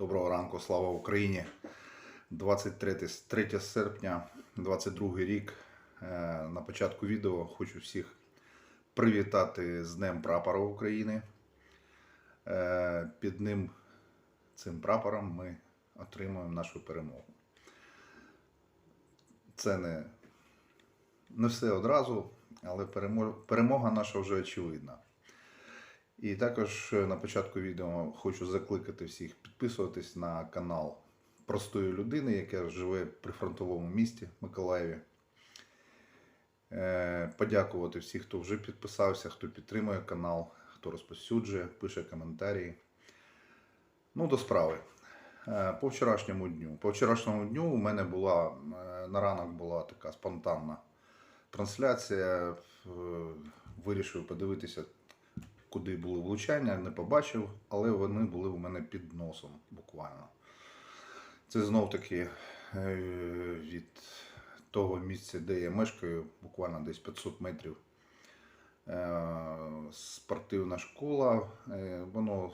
Доброго ранку, слава Україні. 23 3 серпня, 22 рік. Е, На початку відео хочу всіх привітати з Днем Прапора України. Е, Під ним цим прапором ми отримуємо нашу перемогу. Це не, не все одразу, але перемога наша вже очевидна. І також е, на початку відео хочу закликати всіх підписуватись на канал простої людини, яка живе при фронтовому місті Миколаєві. Е, Подякувати всіх, хто вже підписався, хто підтримує канал, хто розповсюджує, пише коментарі. Ну, до справи. Е, По вчорашньому дню. По вчорашньому дню у мене була на ранок була така спонтанна трансляція. Вирішив подивитися куди були влучання, не побачив, але вони були у мене під носом буквально. Це знов таки е, від того місця, де я мешкаю, буквально десь 500 метрів. Е, Спортивна школа, Е, воно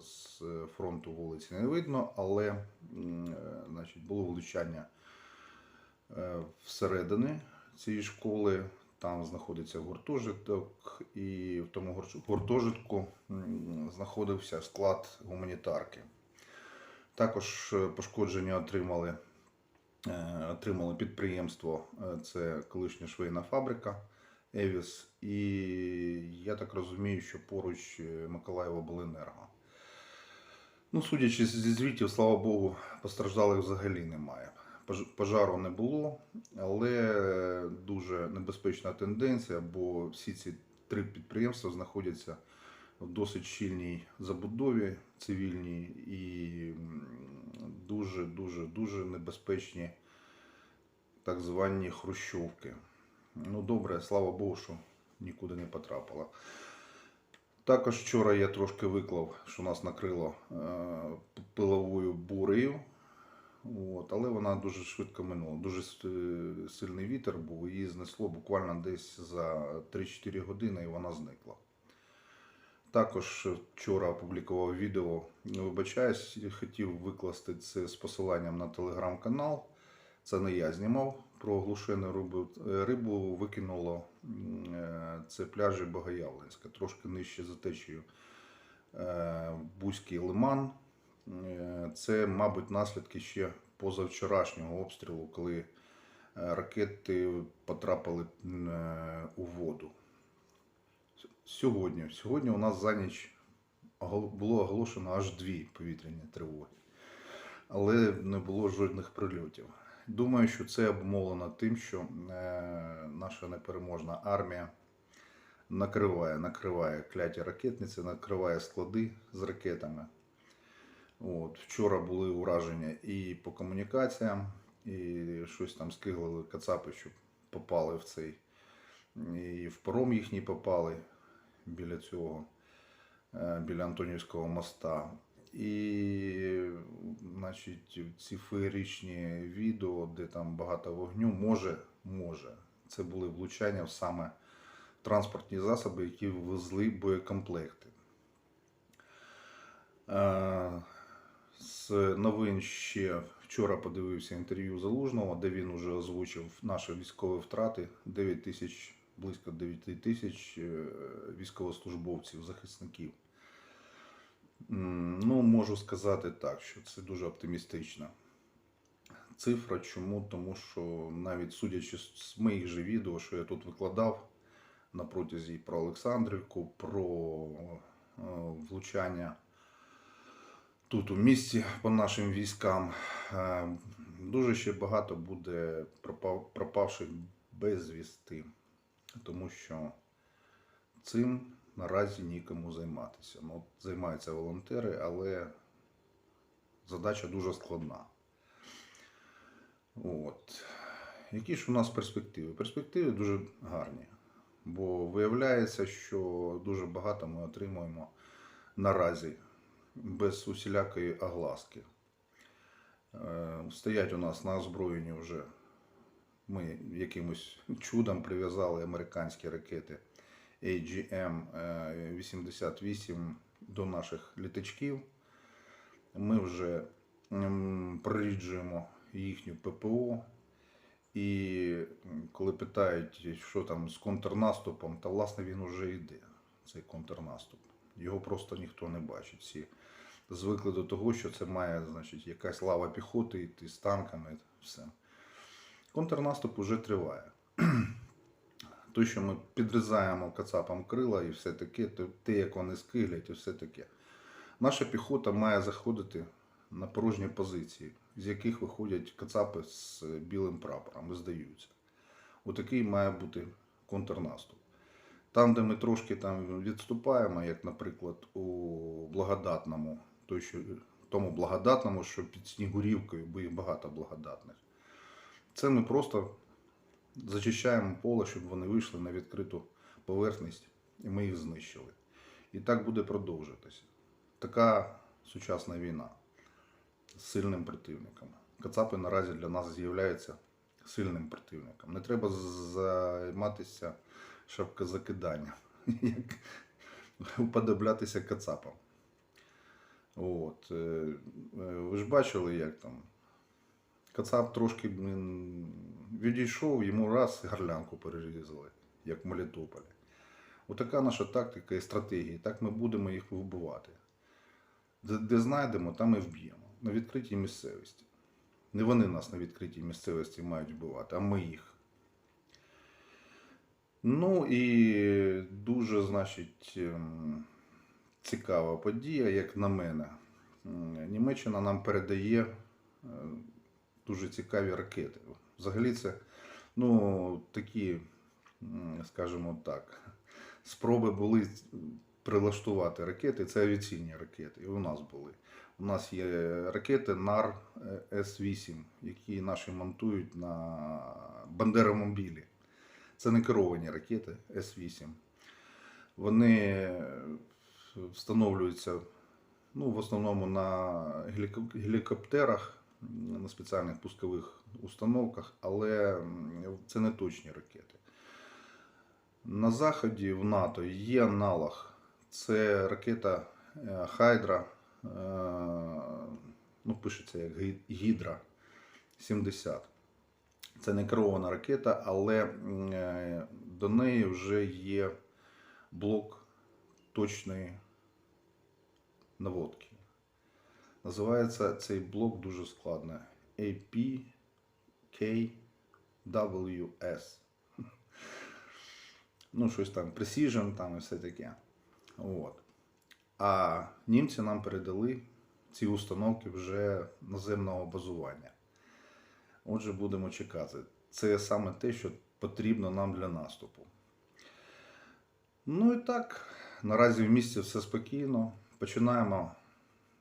з фронту вулиці не видно, але значить, було влучання всередини цієї школи. Там знаходиться гуртожиток, і в тому гуртожитку знаходився склад гуманітарки. Також е, пошкодження отримали, е, отримало підприємство, е, це колишня швейна фабрика Евіс. І я так розумію, що поруч Миколаєва Обленерго. Ну, судячи зі звітів, слава Богу, постраждалих взагалі немає. Пож- Пожару не було, але дуже небезпечна тенденція, бо всі ці три підприємства знаходяться в досить щільній забудові цивільній і дуже, дуже, дуже небезпечні так звані хрущовки. Ну, добре, слава Богу, що нікуди не потрапила. Також вчора я трошки виклав, що нас накрило е, пиловою бурею. От, але вона дуже швидко минула. Дуже сильний вітер був, її знесло буквально десь за 3-4 години і вона зникла. Також вчора опублікував відео, вибачаюсь, хотів викласти це з посиланням на телеграм-канал. Це не я знімав про оглушену рибу. Е, Рибу викинуло е, це пляжі Богоявленська, трошки нижче за течією е, Бузький лиман. Е, Це, мабуть, наслідки ще позавчорашнього обстрілу, коли е, ракети потрапили е, у воду. Сьогодні, сьогодні у нас за ніч було оголошено аж дві повітряні тривоги, але не було жодних прильотів. Думаю, що це обумовлено тим, що наша непереможна армія накриває, накриває кляті ракетниці, накриває склади з ракетами. От, вчора були ураження і по комунікаціям, і щось там скиглили кацапи, щоб попали в цей. І в паром їхній попали біля цього, е, біля Антонівського моста. І, значить, ці феєричні відео, де там багато вогню, може, може. Це були влучання в саме транспортні засоби, які везли боєкомплекти. З новин ще вчора подивився інтерв'ю Залужного, де він вже озвучив наші військові втрати 9 тисяч, близько 9 тисяч е, військовослужбовців, захисників. Ну, можу сказати так, що це дуже оптимістична цифра. Чому? Тому що навіть судячи з моїх же відео, що я тут викладав на протязі про Олександрівку, про е, влучання тут у місті по нашим військам. Е, Дуже ще багато буде пропавших безвісти, тому що цим наразі нікому займатися. Ну, займаються волонтери, але задача дуже складна. От. Які ж у нас перспективи? Перспективи дуже гарні. Бо виявляється, що дуже багато ми отримуємо наразі без усілякої огласки. Е, Стоять у нас на озброєнні вже. Ми якимось чудом прив'язали американські ракети AGM-88 до наших літачків. Ми вже проріджуємо їхню ППО. І коли питають, що там з контрнаступом, та власне він вже йде, цей контрнаступ. Його просто ніхто не бачить. Всі звикли до того, що це має значить, якась лава піхоти йти з танками. Все. Контрнаступ уже триває. То, що ми підрізаємо кацапам крила і все таке, те, як вони скиглять, і все таке. Наша піхота має заходити на порожні позиції, з яких виходять кацапи з білим прапором і здаються. Отакий має бути контрнаступ. Там, де ми трошки там відступаємо, як, наприклад, у благодатному, той, що, тому благодатному, що під Снігурівкою, бо багато благодатних. Це ми просто зачищаємо поле, щоб вони вийшли на відкриту поверхність, і ми їх знищили. І так буде продовжитися. Така сучасна війна з сильним противником. Кацапи наразі для нас з'являються сильним противником. Не треба займатися шапкозакиданням, як уподоблятися кацапам. От. е, е, Ви ж бачили, як там. Кацап трошки відійшов, йому раз горлянку перерізали, як в Мелітополі. Отака наша тактика і стратегія. Так ми будемо їх вбивати. Де, де знайдемо, там і вб'ємо. На відкритій місцевості. Не вони нас на відкритій місцевості мають вбивати, а ми їх. Ну і дуже, значить, ем, цікава подія, як на мене. Німеччина нам передає е, дуже цікаві ракети. Взагалі це ну, такі, скажімо так, спроби були прилаштувати ракети. Це авіаційні ракети. І у нас були. У нас є ракети НАР е, С-8, які наші монтують на Бандеромобілі. Це не керовані ракети С-8. Вони встановлюються ну, в основному на гелікоптерах, на спеціальних пускових установках, але це не точні ракети. На заході в НАТО є аналог. Це ракета е, Хайдра, е, ну, пишеться як Гідра 70. Це не керована ракета, але е, до неї вже є блок точної наводки. Називається цей блок дуже складно. APKWS. Ну, щось там Precision там і все таке. От. А німці нам передали ці установки вже наземного базування. Отже, будемо чекати. Це саме те, що потрібно нам для наступу. Ну і так, наразі в місті все спокійно. Починаємо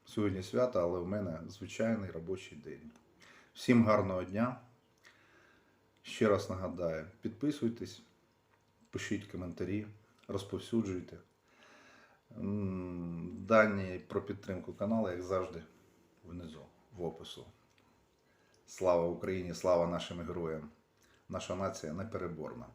сьогодні свято, але в мене звичайний робочий день. Всім гарного дня. Ще раз нагадаю, підписуйтесь, пишіть коментарі, розповсюджуйте. Дані про підтримку каналу, як завжди, внизу в опису. Слава Україні, слава нашим героям! Наша нація непереборна.